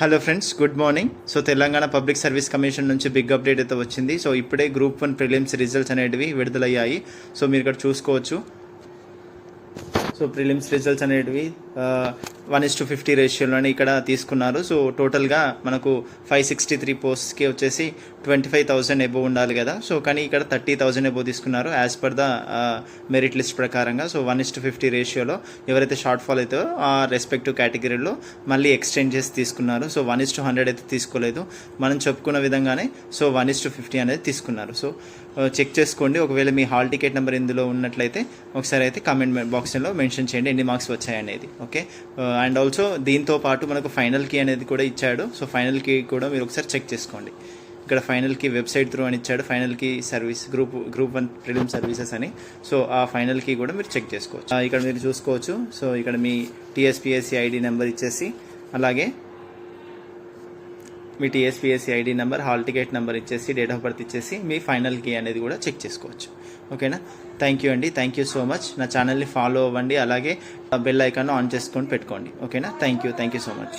Hello friends good morning so Telangana public service commission నుంచి big update అయితే వచ్చింది. So ఇప్పుడే గ్రూప్ వన్ ప్రిలిమ్స్ రిజల్ట్స్ అనేటివి విడుదలయ్యాయి. సో మీరు ఇక్కడ చూసుకోవచ్చు. సో ప్రిలిమ్స్ రిజల్ట్స్ అనేటివి వన్ ఇస్ టు ఫిఫ్టీ రేషియోలోనే ఇక్కడ తీసుకున్నారు. సో టోటల్గా మనకు ఫైవ్ సిక్స్టీ త్రీ పోస్ట్స్కి వచ్చేసి ట్వంటీ ఫైవ్ థౌసండ్ ఎబో ఉండాలి కదా. సో కానీ ఇక్కడ థర్టీ థౌసండ్ ఎబో తీసుకున్నారు as per the merit list ప్రకారంగా. So one is to fifty రేషియోలో ఎవరైతే షార్ట్ ఫాల్ అవుతాయో ఆ రెస్పెక్టివ్ కేటగిరీలో మళ్ళీ ఎక్స్టెండ్ చేసి తీసుకున్నారు. So one is to hundred అయితే తీసుకోలేదు. మనం చెప్పుకున్న విధంగానే so one is to fifty అనేది తీసుకున్నారు. సో చెక్ చేసుకోండి. ఒకవేళ మీ హాల్ టికెట్ నెంబర్ ఇందులో ఉన్నట్లయితే ఒకసారి అయితే కామెంట్ బాక్స్లో మెన్షన్ చేయండి ఎన్ని మార్క్స్ వచ్చాయనేది ఓకే? Uh, అండ్ ఆల్సో దీంతో పాటు మనకు ఫైనల్ కీ అనేది కూడా ఇచ్చాడు. సో ఫైనల్ కీ కూడా మీరు ఒకసారి చెక్ చేసుకోండి. ఇక్కడ ఫైనల్ కీ వెబ్సైట్ త్రూ అని ఇచ్చాడు. Final key service group group one prelim services అని. సో ఆ ఫైనల్ కీ కూడా మీరు చెక్ చేసుకోవచ్చు. Uh, ఇక్కడ మీరు చూసుకోవచ్చు. సో ఇక్కడ మీ టీఎస్పిఎస్సి ఐడి నెంబర్ ఇచ్చేసి అలాగే మీ TSPSC ID number hall ticket number ఇచ్చేసి డేట్ ఆఫ్ బర్త్ ఇచ్చేసి మీ ఫైనల్ కీ అనేది కూడా చెక్ చేసుకోవచ్చు. ఓకేనా థ్యాంక్ యూ అండి. థ్యాంక్ యూ సో మచ్ నా ఛానల్ని ఫాలో అవ్వండి. అలాగే బెల్ ఐకాన్ ఆన్ చేసుకొని పెట్టుకోండి. ఓకేనా thank you thank you so much